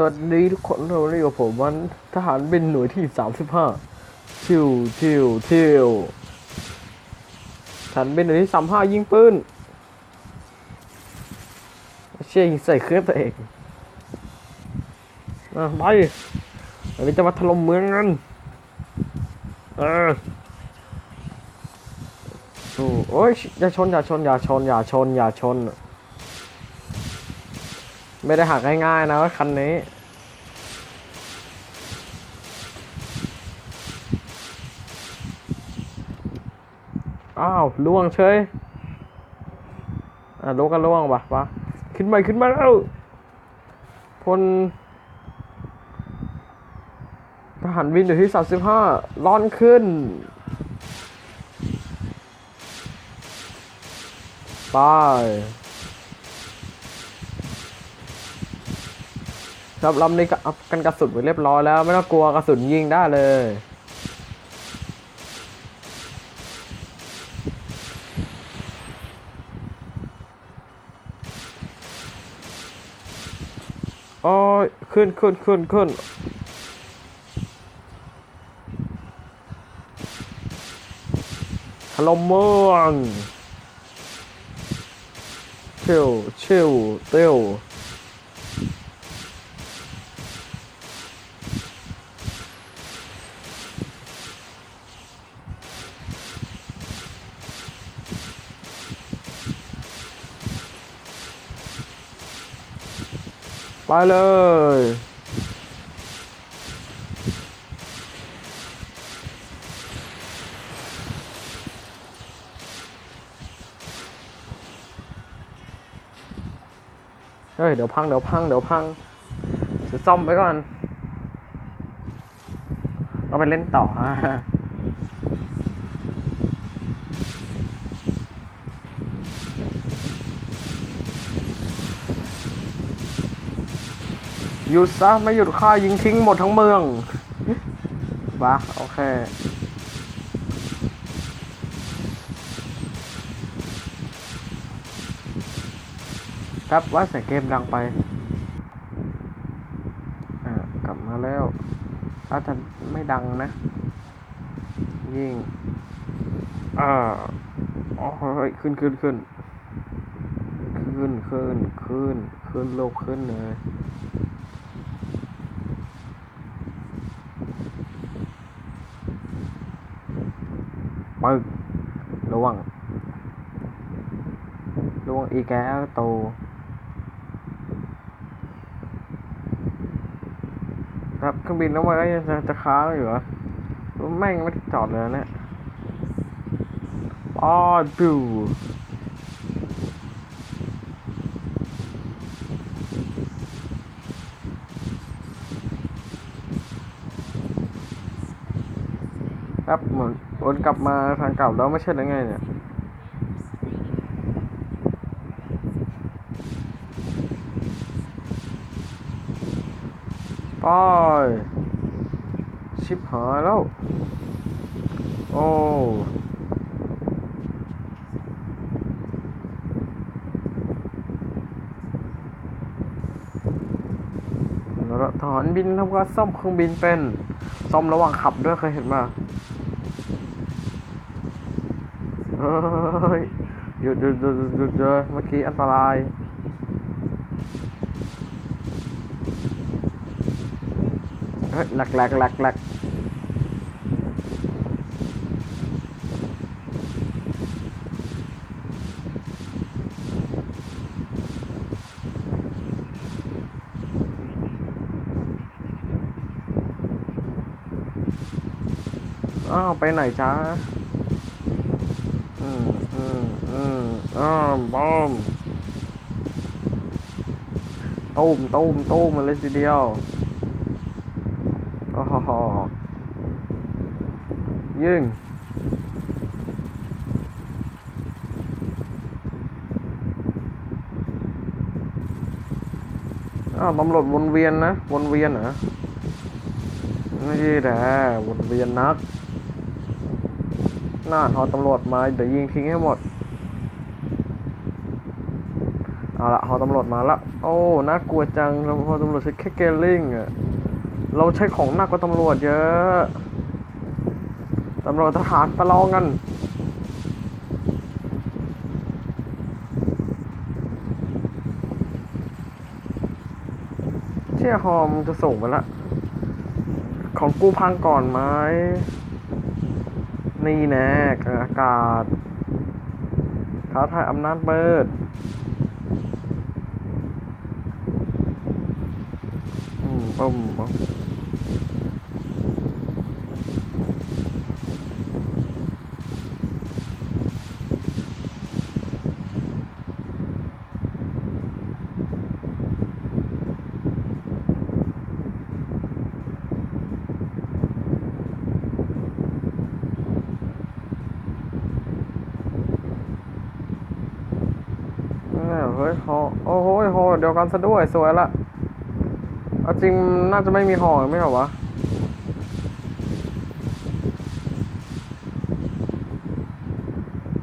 สวัสดีทุกคนเราเรียกกับผมวันทหารเป็นหน่วยที่สามสิบห้าทิวทิวทิวทหารเป็นหน่วยที่สามห้ายิงปืนเชี่ยยิงใส่เครื่องตัวเองอะไปอันนี้จะมาถล่มเมืองกันเออโอ้โอ้ยอย่าชนอย่าชนอย่าชนอย่าชนอย่าชน ไม่ได้หักง่ายๆนะว่าคันนี้ อ้าวล่วงเฉยอะล่วงก็ล่วงปะปะขึ้นมาขึ้นมาแล้วพลทหารบินอยู่ที่สามสิบห้าร้อนขึ้นไป รับลำนี้ก็อัพกันกระสุนไปเรียบร้อยแล้ว ไม่ต้องกลัวกระสุนยิงได้เลยโอ้ยขึ้นขึ้นขึ้นขึ้นถล่มเมืองชิวชิวเตี้ยว ไปเลย เฮ้ย เดี๋ยวพัง เดี๋ยวพัง เดี๋ยวพังจะซ่อมไปก่อนก็ไปเล่นต่อฮะ หยุดซะไม่หยุดฆ่ายิงทิ้งหมดทั้งเมืองวะโอเคครับว่าเสียงเกมดังไปอ่ากลับมาแล้วอาจจะไม่ดังนะ ยิงอ่าอ๋อเฮ้ยขึ้นขึ้นขึ้นขึ้นขึ้นขึ้นขึ้นโลกขึ้นเลย ปึกระวังล่วงอีแกโตครับเครื่องบินน้ำมันก็ยังจะจะค้างอยู่เหรอแม่งไม่จอดเลยนะเนี่ยอ้อดูครับเหมือน วนกลับมาทางเก่าแล้วไม่ใช่หรือไงเนี่ยไปชิบหายแล้ว โอ้แล้วทหารบินทำการซ่อมเครื่องบินเป็น ซ่อมระหว่างขับด้วยเคยเห็นมา เฮ้ยหยุดหยุดหยุดหยุดเลยเมื่อกี้อันตรายเฮ้ยหลักหลักหลักหลักอ้าวไปไหนจ้า อืมอ้าวบอมตูมตูมตูมมาเลยทีเดียวโอ้โหยิงอ้าวตำรวจวนเวียนนะวนเวียนเหรอไม่ใช่แหละวนเวียนนัก หน้าทอตำรวจมาเดี๋ยวยิงทิ้งให้หมด เอาละพอตำรวจมาละ โอ้ น่ากลัวจังเราพอตำรวจใช้แค่เกลลิงอะเราใช้ของหนักกว่าตำรวจเยอะ ตำรวจทหารประลองกัน เชี่ยฮอมจะส่งไปละ ของกูพังก่อนไหม นี่แน่อากาศท้าทายอำนาจเบิด อืมปุ่มปมเออเฮ้ยฮอโอ้โหเดียวกันซะด้วย สวยละ เอาจริงน่าจะไม่มีห่อไม่เหรอวะ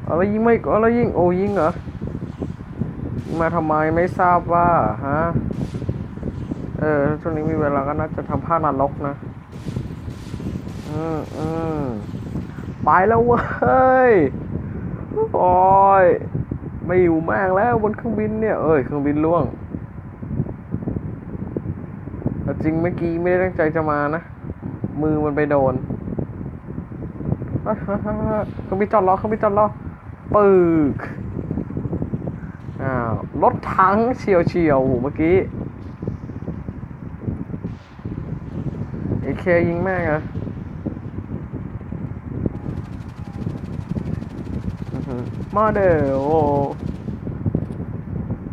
อะไรยิงไม่อะไรยิงโอ้ยิงเหรอมาทำไมไม่ทราบว่าฮะเออช่วงนี้มีเวลาก็น่าจะทำผ้านรกนะ อืมอืมไปแล้วเว้ยโอ้ยไม่อยู่แม่งแล้วบนเครื่องบินเนี่ย เอ้ยเครื่องบินล่วง จริงเมื่อกี้ไม่ได้ตั้งใจจะมานะ มือมันไปโดนเครื่องบิจอดล้อเครื่องบิจอดล้อปึกอ้าวรถถังเฉียวเฉียวเมื่อกี้เอเคยิงแม่งอะมาเด้อโอ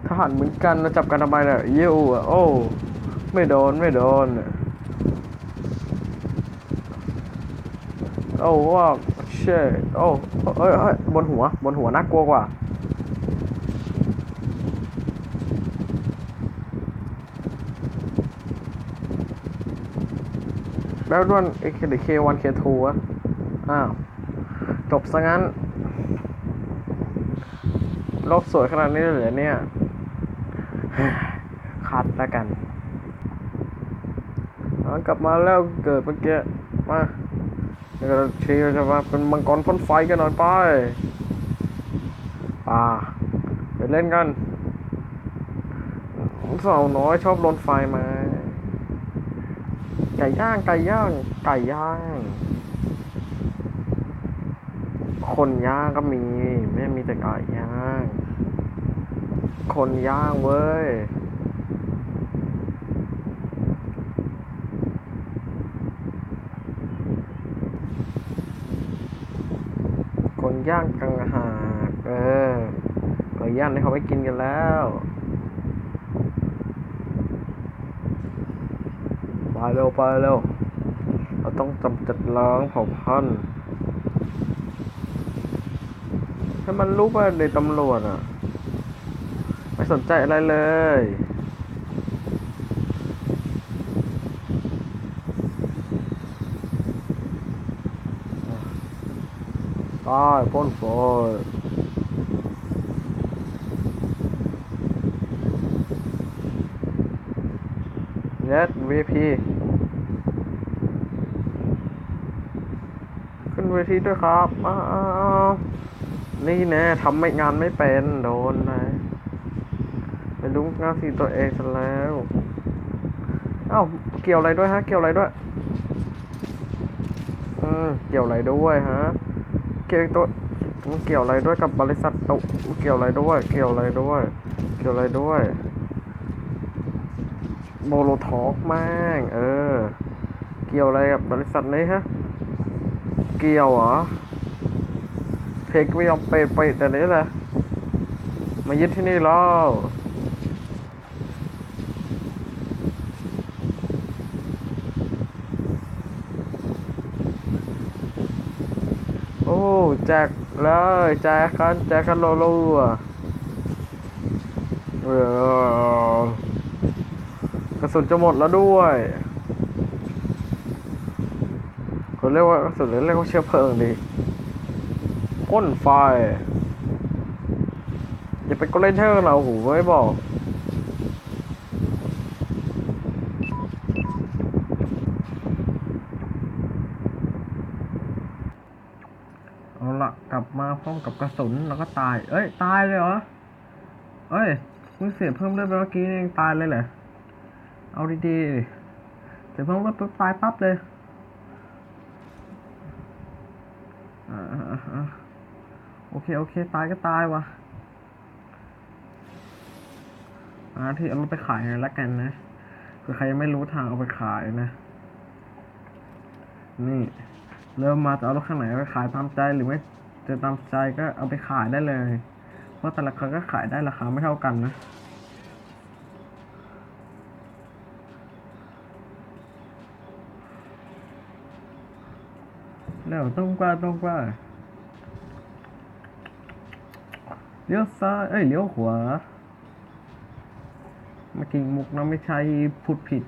ทหารเหมือนกันเราจับกันทำไมเนี่ยเยี่ยวอะโอ้ ไม่โดนไม่โดนโอ้ว่าเช่โอ้เอ้ยเอ้ยบนหัว บนหัวน่ากลัวกว่าแล้วด้วนเอเคหรือเควันเคทูอะอ้าว จบซะงั้นโลกสวยขนาดนี้เลยเหรอเนี่ย คัดแล้วกัน กลับมาแล้วเกิดเมื่อกี้มาเดี๋ยวเราเชียร์จะมาเป็นมังกรพ่นไฟกันหน่อยไปป่าไปเล่นกันสาวน้อยชอบโดนไฟมาไก่ย่างไก่ย่างไก่ย่างคนย่างก็มี ไม่ได้มีแต่ไก่ย่าง คนย่างเว้ย คน ย่างกังหากเออก็ย่างให้เขาไปกินกันแล้วไปเร็วไปเร็วเราต้องจำจัดล้างเผ่าพันธุ์ให้มันรู้ว่าในตำรวจอะ ไม่สนใจอะไรเลย ตายพ่นไฟเน็ต VP ขึ้นเวทีด้วยครับ อ้าวนี่แน่ทำไม่งานไม่เป็นโดนนะไม่รู้งานสีตัวเองซะแล้วเอ้าเกี่ยวอะไรด้วยฮะ เกี่ยวอะไรด้วย อืม เกี่ยวอะไรด้วยฮะ กี่ยวตัวมันเกี่ยวอะไรด้วยกับบริษัทตุเกี่ยวอะไรด้วย เกี่ยวอะไรด้วย เกี่ยวอะไรด้วย โมโลทอกม่งเออ เกี่ยวอะไรกับบริษัทนี้ฮะ เกี่ยวเหรอ เพกไม่ยอมเปไปแต่นี้แหละมายึดที่นี่แล้ว โอ้ แจกเลยแจกกันแจกกันรัวๆเออกระสุนจะหมดแล้วด้วยเขาเรียกว่ากระสุนเรียกว่าเชื้อเพลิงดีพ่นไฟอย่าไปก็เล่นเชอร์เราโหไม่บอก เอาละ กลับมาพร้อมกับกระสุนแล้วก็ตาย เอ้ย ตายเลยเหรอ เอ้ยมึงเสียเพิ่มเลือดไปเมื่อกี้เองตายเลยเหรอ เอาดีๆเสียเพิ่มเลือดปุ๊บตายปั๊บเลยโอเค โอเค ตายก็ตายวะอ่าที่เอารถไปขายหน่อยละกันนะคือใครยังไม่รู้ทางเอาไปขายนะ นี่ เริ่มมาจะเอารถข้างไหนไปขายตามใจหรือไม่ จะตามใจก็เอาไปขายได้เลย เพราะแต่ละครั้งก็ขายได้ราคาไม่เท่ากันนะแล้วตรงกว่าตรงกว่าเลี้ยวซ้ายเอ้ยเลี้ยวขวาเมื่อกี้มุกนะไม่ใช่พูดผิด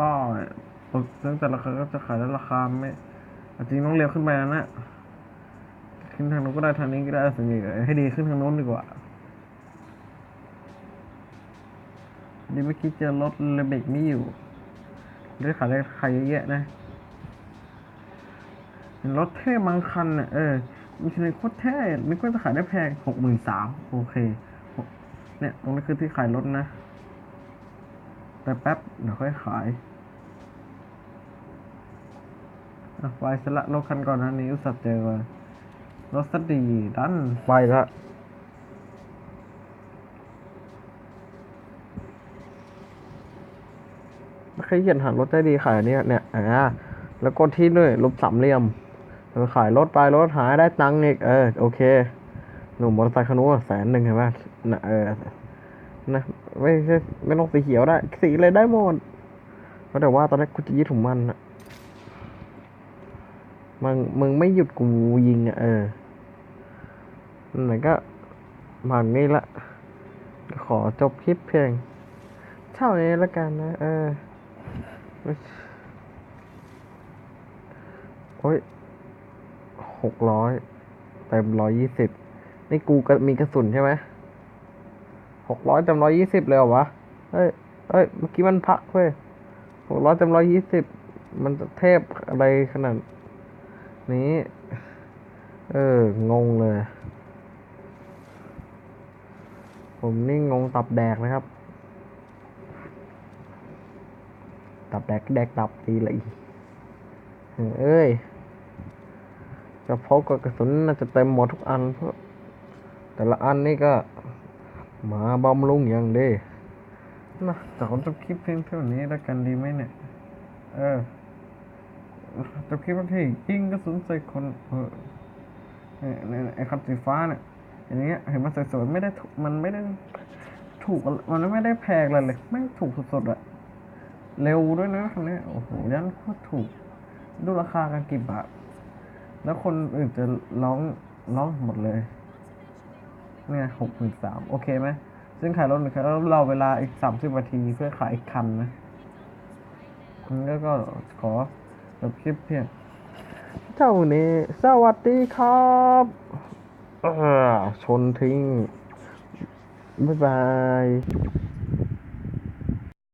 ก็ปกติแต่ละครั้งก็จะขายได้ราคาไม่จริงต้องเร็วขึ้นไปนะนะ ขึ้นทางนู้นก็ได้ทางนี้ก็ได้ส่วนใหญ่ให้ดีขึ้นทางโน้นดีกว่าดีเมื่อกี้เจอรถเลเบกไม่อยู่ได้ขายได้ขายเยอะแยะนะเห็นรถเท่บางคันน่ะเออมีคันโคตรเท่นึกว่าจะขายได้แพงหกหมื่นสามโอเคเนี่ยตรงนี้คือที่ขายรถนะ แต่แป๊บเดี๋ยวค่อยขายอะ ไปสละรถคันก่อนนะนี้อุตส่าห์เจอมารถสตดีดันไปละไม่เคยเขียนหารถได้ดีขายเนี่ยเนี่ยอ่าแล้วกดที่ด้วยลบสามเหลี่ยมแล้วขายรถไปรถหายได้ตังค์อีกเออโอเค หนุ่มมอเตอร์ไซค์คันนู้นแสนหนึ่งเห็นไหมน่ะเออนะไม่ใช่ไม่ต้องสีเขียวได้สีอะไรได้หมดเพราะแต่ว่าตอนแรกกูจะยึดถุงมันอะ มึงมึงไม่หยุดกูยิงอะเออไหนก็ผ่านนี้ละ ขอจบคลิปเพียงเท่านี้ละกันนะ เออโอ้ยหกร้อยเต็มร้อยยี่สิบนี่กูก็มีกระสุนใช่ไหมหกร้อยจำร้อยยี่สิบเลยเหรอวะ เฮ้ยเฮ้ย เมื่อกี้มันพักเว้ยหกร้อยจำร้อยยี่สิบ มันจะเทพอะไรขนาด นี้ เออ งงเลย ผมนี่งงตับแดกนะครับ ตับแดกแดกตับตีเลยเอ้ยจะพกกับกระสุนน่าจะเต็มหมดทุกอันเพราะแต่ละอันนี่ก็มาบำรุงอย่างดีนะแต่ผมจะคลิปเพียงเท่านี้แล้วกันดีไหมเนี่ย เออ จะคลิปว่าที่ยิงกระสุนใส่คนเออเนี่ยเนี่ยไอ้คันสีฟ้าเนี่ยอย่างเงี้ยเห็นมันสวยๆไม่ได้ถูกมันไม่ได้ถูกมันไม่ได้แพงเลยเลย ไม่ถูกสดๆอะเร็วด้วยนะคันนี้โอ้โหยันโคตรถูก ดูราคากันกี่บาท แล้วคนอื่นจะร้องร้องหมดเลย เนี่ยหกหมื่นสามโอเคไหมซึ่งขายรถหนึ่งคันแล้วเราเวลาอีกสามสิบนาทีเพื่อขายอีกคันนะงั้นก็ขอ จบคลิปเพียงเท่านี้ สวัสดีครับเออชนทิ้ง บ๊ายบาย